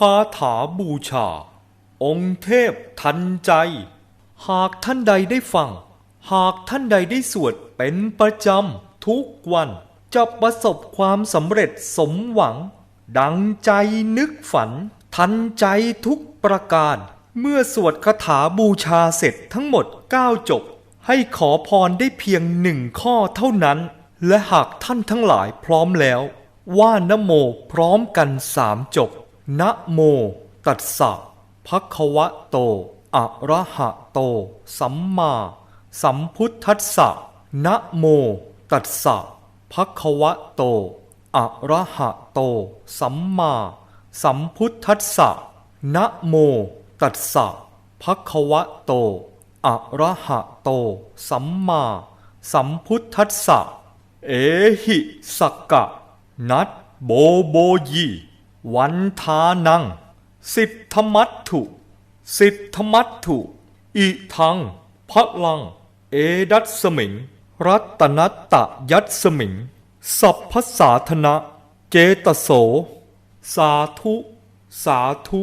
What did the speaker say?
คาถาบูชา องค์เทพทันใจ หากท่านใดได้ฟัง หากท่านใดได้สวดเป็นประจำทุกวัน จะประสบความสำเร็จสมหวัง ดังใจนึกฝัน ทันใจทุกประการ เมื่อสวดคาถาบูชาเสร็จทั้งหมด 9 จบ ให้ขอพรได้เพียงหนึ่งข้อเท่านั้น และหากท่านทั้งหลายพร้อมแล้ว ว่านโมพร้อมกันสามจบ นะโมตัสสะภะคะวะโต อะระหะโต สัมมา สัมพุทธัสสะนะโมตัสสะภะคะวะโต อะระหะโต สัมมา สัมพุทธัสสะนะโมตัสสะภะคะวะโต อะระหะโต สัมมา สัมพุทธัสสะ เอหิสักกะ นัดโบโบยี วันทานัง สิทธมัตถุ สิทธมัตถุอิทังพะลัง เอดัสสมิง รัตนัตตะยัตสมิง สัพพสาธนะ เจตโส สาธุ สาธุ